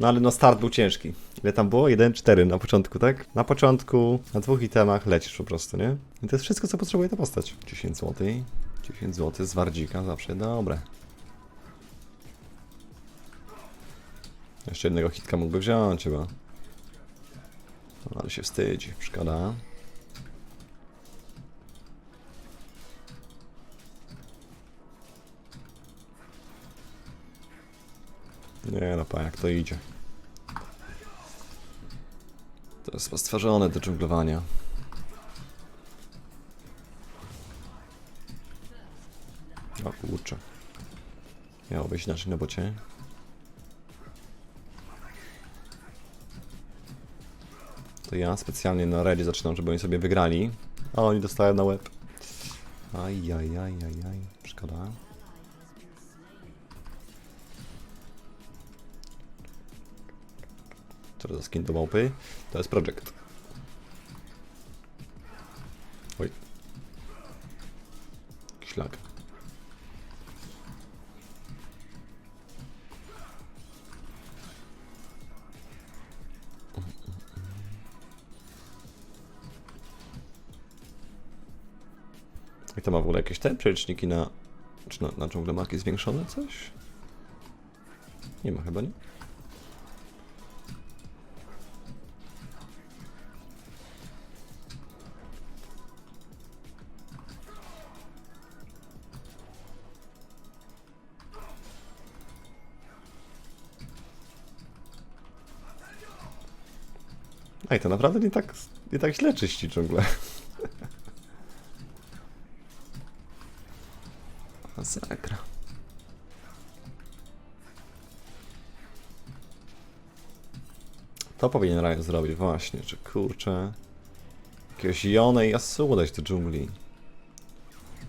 No ale no start był ciężki. Ile tam było? 1-4 na początku, tak? Na początku, na dwóch itemach lecisz po prostu, nie? I to jest wszystko, co potrzebuje ta postać. 10 zł. 10 zł z wardzika zawsze dobre. Jeszcze jednego hitka mógłby wziąć chyba. No, ale się wstydzi, szkoda. Nie no, pa, jak to idzie. To jest stworzone do dżunglowania. O kurczę. Miało być inaczej na bocie. To ja specjalnie na redzie zaczynam, żeby oni sobie wygrali. A oni dostają na łeb. Aj, aj, aj, aj, aj. Szkoda. Za skin do małpy? To jest project. Oj. Szlak. I to ma w ogóle jakieś te przeliczniki na... Czy na, na dżunglę marki zwiększone coś? Nie ma chyba, nie? Ej, to naprawdę nie tak, nie tak źle czyści dżunglę. Masakra. To powinien Ryan zrobić, właśnie, że kurczę. Jakiegoś Jone i Yasuo dać do dżungli.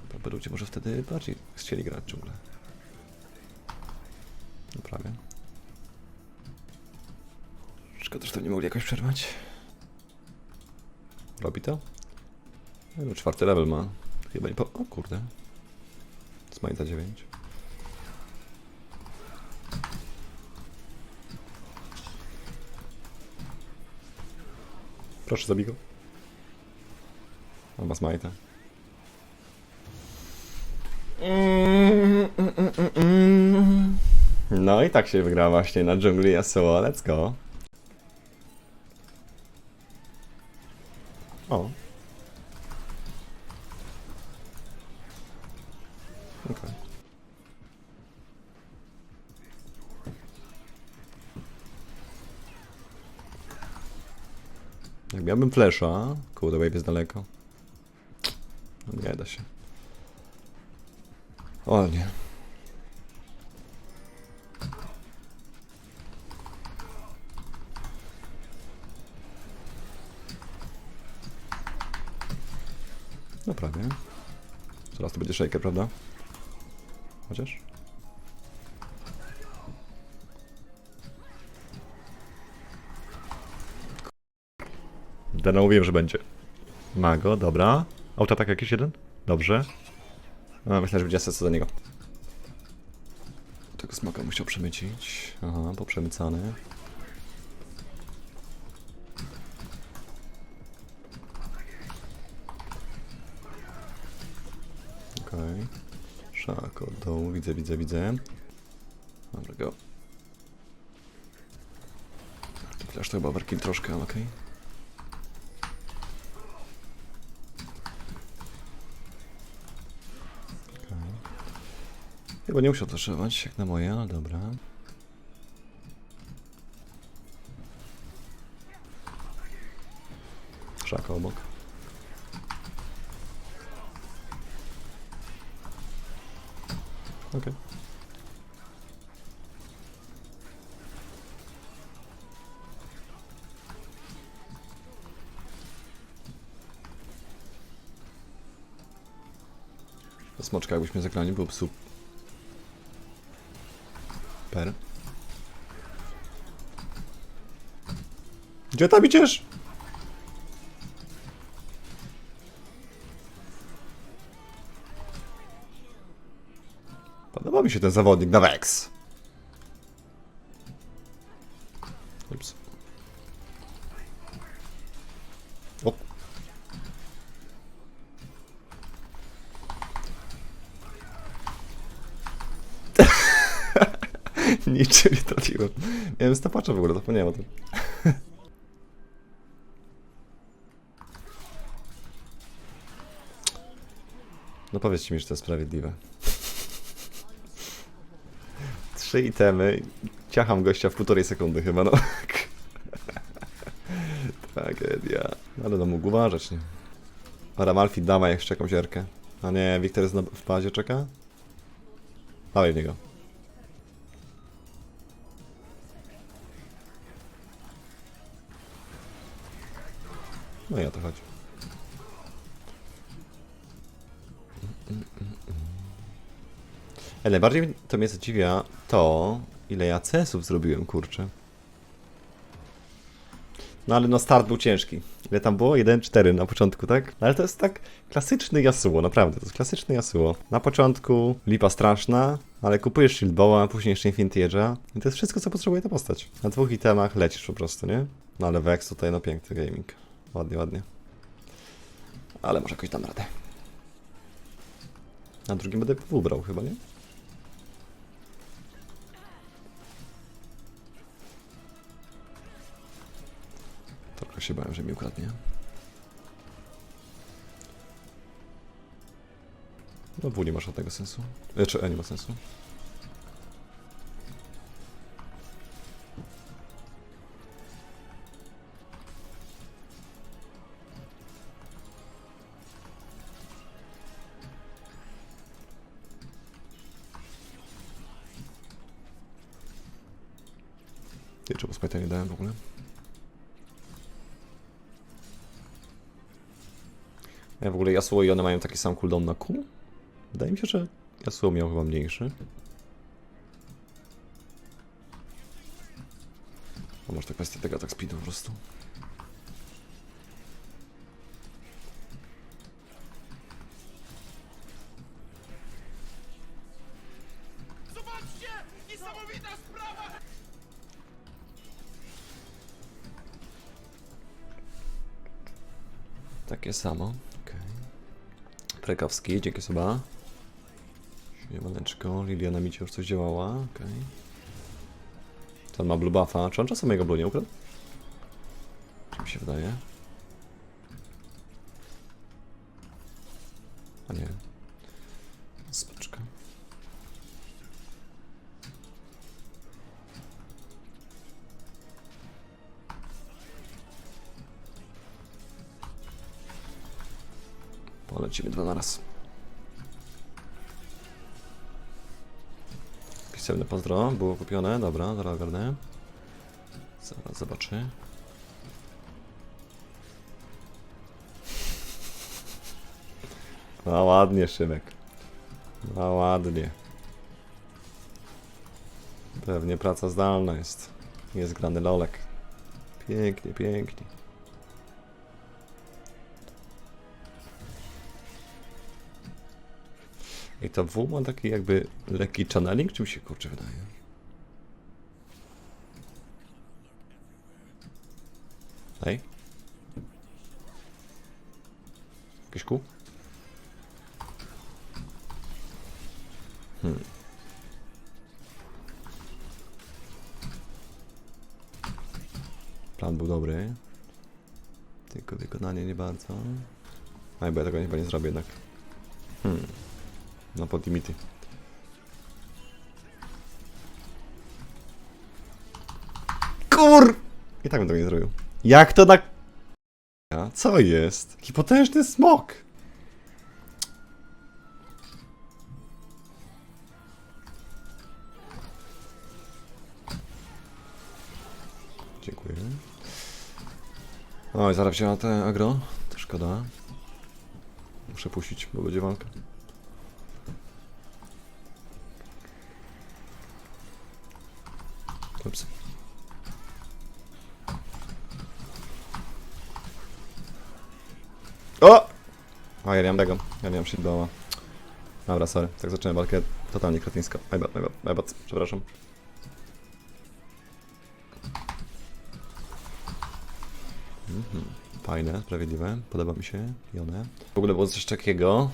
To by ludzie może wtedy bardziej chcieli grać w dżunglę. No prawie. Szkoda, że to nie mogli jakoś przerwać. Robi to? No, czwarty level ma. Chyba nie po... O kurde. Smajta 9. Proszę, zabij go. On ma smajta. No i tak się wygra właśnie na dżungli Yasuo. Let's go. O. Okej. Jak miałbym flesza, kurde, wave jest daleko. Nie da się. O nie. No prawie. Zaraz to będzie shaker, prawda? Chociaż? Dana mówiłem, że będzie. Mago, dobra. Autoatak jakiś jeden? Dobrze. A, myślę, że będzie ases za niego. Tego smoka musiał przemycić. Aha, poprzemycany. Okej. Szako od dołu, widzę, widzę, widzę. Dobra, go. Flash to chyba overkill troszkę, ale okej. Okej. Chyba nie musiał taszować, jak na moje, ale dobra. Szako obok. Okej. Smoczka jakbyśmy zagrali, byłby super. Gdzie tam idziesz? Podoba mi się ten zawodnik na Vex. Ups. O. Niczym nie trafiłem. Miałem stopacza w ogóle, zapomniałem o tym. No powiedzcie mi, że to jest sprawiedliwe. Trzy itemy. Ciacham gościa w półtorej sekundy chyba, no. Tragedia. Ale no mógł uważać, nie? Ramalfi, dawaj jeszcze jakąś erkę. A nie, Wiktor jest w bazie, czeka? Dawaj w niego. No i o to chodzi. Ale najbardziej to mnie zadziwia to, ile ja CS-ów zrobiłem, kurczę. No ale no start był ciężki. Ile tam było? 1-4 na początku, tak? No, ale to jest tak klasyczny Yasuo, naprawdę, to jest klasyczny Yasuo. Na początku lipa straszna, ale kupujesz Shieldboa, później jeszcze Infinity Edge'a i to jest wszystko, co potrzebuje ta postać. Na dwóch itemach lecisz po prostu, nie? No ale Vex tutaj, no piękny gaming. Ładnie, ładnie. Ale może jakoś dam radę. Na drugim będę wybrał chyba, nie? Trochę się bałem, że mi ukradnie. No w nie masz żadnego sensu. E, czy E nie ma sensu. Ty, czemu smajta nie dałem w ogóle? Ja w ogóle Yasuo i one mają taki sam cooldown na Q? Wydaje mi się, że Yasuo miał chyba mniejszy. A może to kwestia tego tak speedu po prostu. Zobaczcie! Niesamowita sprawa! Takie samo. Okay. Prekowski, dzięki suba. Siemaneczko, Lilia na micie już coś działała, okej. Okay. Ten ma blue buffa. Czy on czasem mojego blue nie ukradł? Czy mi się wydaje? Polecimy dwa na raz. Pisemne pozdro, było kupione, dobra, zaraz ogarnę. Zaraz zobaczy. No ładnie, Szymek. No ładnie. Pewnie praca zdalna jest. Jest grany lolek. Pięknie, pięknie. I to W ma taki jakby lekki channeling, czy mi się kurczę wydaje? Ej? Jakieś kół? Hmm. Plan był dobry. Tylko wykonanie nie bardzo. Aj, bo ja tego chyba nie zrobię jednak. Hmm. No pod limity. Kur! I tak bym tego nie zrobił. Jak to tak... A co jest? Jaki potężny smok! Dziękuję. Oj, zaraz wzięła te agro. To szkoda. Muszę puścić, bo będzie walka. Ups. O! O, ja nie mam tego. Ja nie mam shieldbała. Dobra, sorry. Tak zacząłem walkę totalnie kretyńsko. My bad, my bad, my bad. Przepraszam. Mhm. Fajne, sprawiedliwe, podoba mi się i one. W ogóle było coś takiego,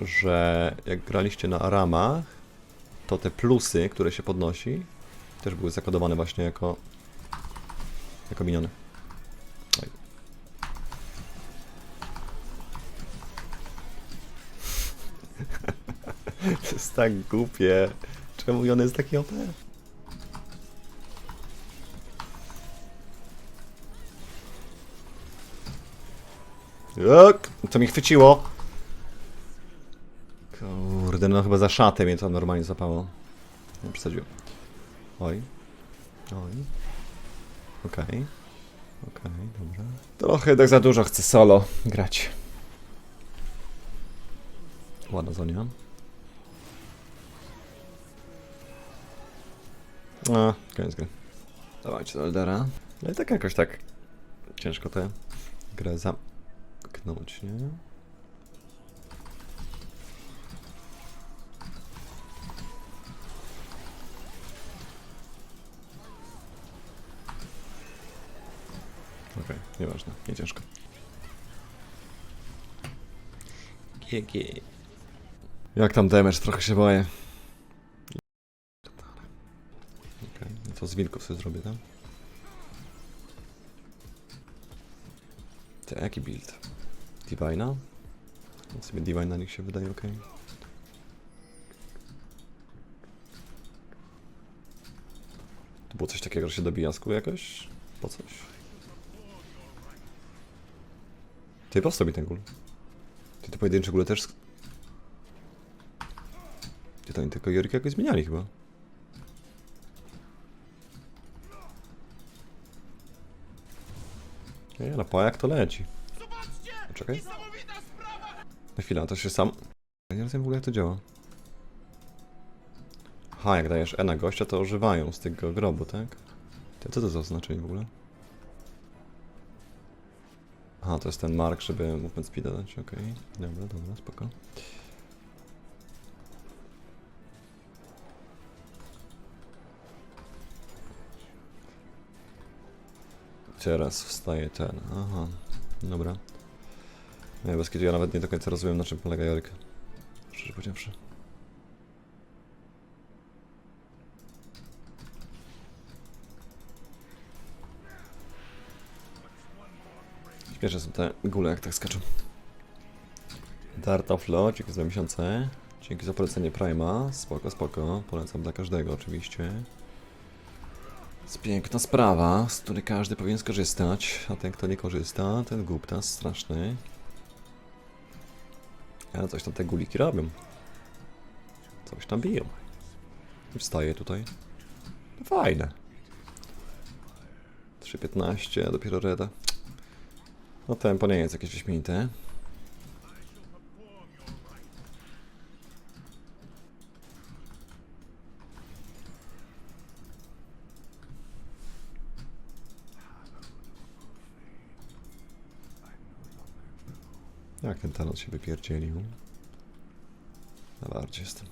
że jak graliście na aramach, to te plusy, które się podnosi, też były zakodowane właśnie jako jako miniony. To jest tak głupie. Czemu on jest taki OP? Jak? To mi chwyciło. Kurde, no chyba za szatę mnie to normalnie zapało. Nie przesadziłem. Oj. Oj. Okej. Okej, dobra. Trochę tak za dużo chcę solo grać. Ładna zonia. A, koniec gry. Dawajcie do Eldera. No i tak jakoś tak ciężko tę grę zamknąć, nie? Nieważne, nie ciężko. GG. Jak tam damage? Trochę się boję. No to z wilków sobie zrobię, tak? Ty, jaki build? Divina? No sobie Divine na nich się wydaje ok. To było coś takiego, że się kół jakoś? Po coś? Ty, po co mi ten gul? Ty, te pojedyncze gule też... Ty, to oni tylko Jorika jakoś zmieniali chyba. Nie, no po jak to leci. Sprawa! Na chwilę, to się sam... Ja nie rozumiem w ogóle jak to działa. Aha, jak dajesz E na gościa, to ożywają z tego grobu, tak? Ty, co to za oznaczenie w ogóle? Aha, to jest ten mark, żeby movement speed dać, okej. Dobra, dobra, spoko. Teraz wstaje ten, aha, dobra. Nie, bez kitu ja nawet nie do końca rozumiem na czym polega Joryk. Szczerze powiedziawszy. Śmieszne są te gule jak tak skaczą. Dart of Law, dzięki za miesiące. Dzięki za polecenie Prima. Spoko, spoko. Polecam dla każdego oczywiście. Jest piękna sprawa, z której każdy powinien skorzystać, a ten kto nie korzysta, ten głuptas straszny. Ale coś tam te guliki robią. Coś tam biją. I wstaje tutaj. Fajne. 3.15, a dopiero reda. No tempo nie jest jakieś wyśmienite. Jak ten talent się wypierdzielił? Na bardziej jestem.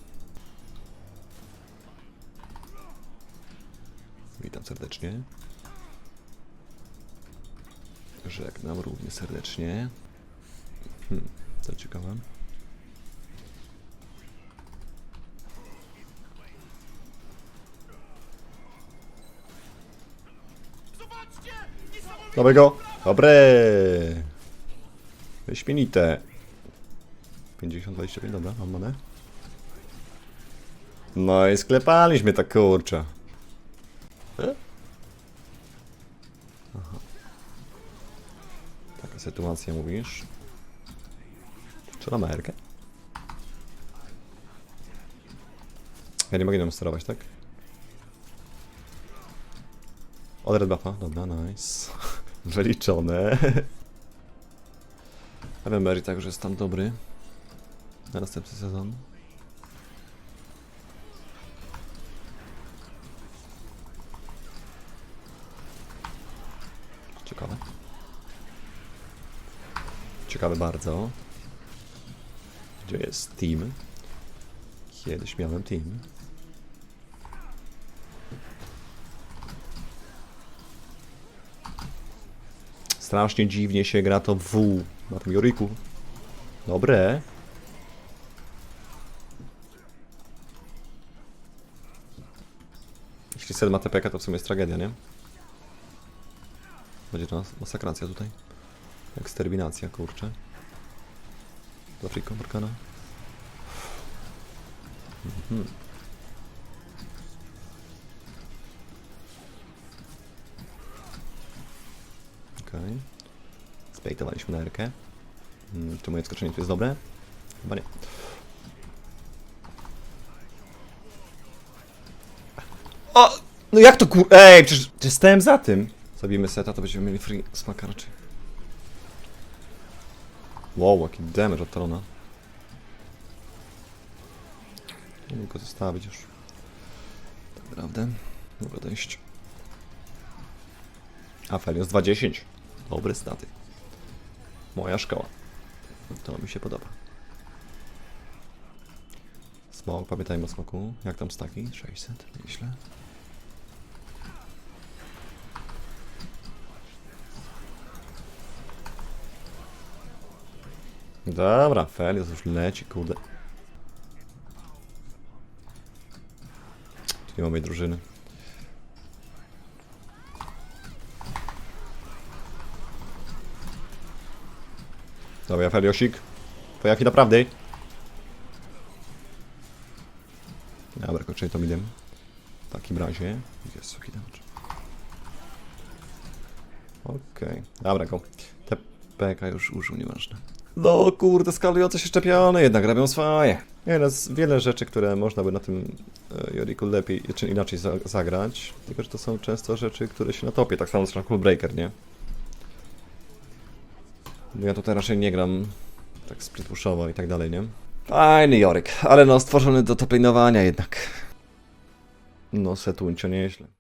Witam serdecznie. Żegnam równie serdecznie. Hmm, to ciekawe. Dobrego! Dobre! Wyśmienite. 50-25, dobra, mam manę. No i sklepaliśmy tak kurczę. E? Taka sytuacja mówisz. Czy na Amerykę? Ja nie mogę nią sterować, tak? Od Red Buffa, dobra, nice. Wyliczone. Remember także jest tam dobry. Na następny sezon. Ciekawe. Ciekawe bardzo. Gdzie jest team? Kiedyś miałem team. Strasznie dziwnie się gra to W na tym Joriku. Dobre. Jeśli Sed ma TPK, to w sumie jest tragedia, nie? Będzie to mas- masakracja tutaj. Eksterminacja, kurczę. Afriką, Morgana. Mhm. Okej. Okay. Spejtowaliśmy na Erkę. Hmm, czy moje skoczenie tu jest dobre? Chyba nie. O! No jak to kur... Ej, przecież, przecież stałem za tym. Zabijmy seta, to będziemy mieli free smaka raczej. Wow, jaki damage od Talona. Nie mógł go zostawić już. Tak naprawdę. Mogę dojść. A Felios 2.10. Dobre staty. Moja szkoła. To mi się podoba. Smok, pamiętajmy o smoku. Jak tam staki? 600, myślę. Dobra, Felios już leci, kurde. Tu nie ma mojej drużyny. Dobra, Feliosik. To jaki naprawdę? Dobra, kończymy to midem. W takim razie. Jest jaki damage. Okej, dobra, go. Te PK już użył, nieważne. No kurde, skalujące się szczepione jednak robią swoje. Nie, no, jest wiele rzeczy, które można by na tym e, Joriku lepiej czy inaczej za zagrać. Tylko, że to są często rzeczy, które się na topie, tak samo zresztą Cool Breaker, nie? No ja tutaj raczej nie gram tak split pushowo i tak dalej, nie? Fajny Jorik, ale no stworzony do toplinowania jednak. No setuncio nieźle.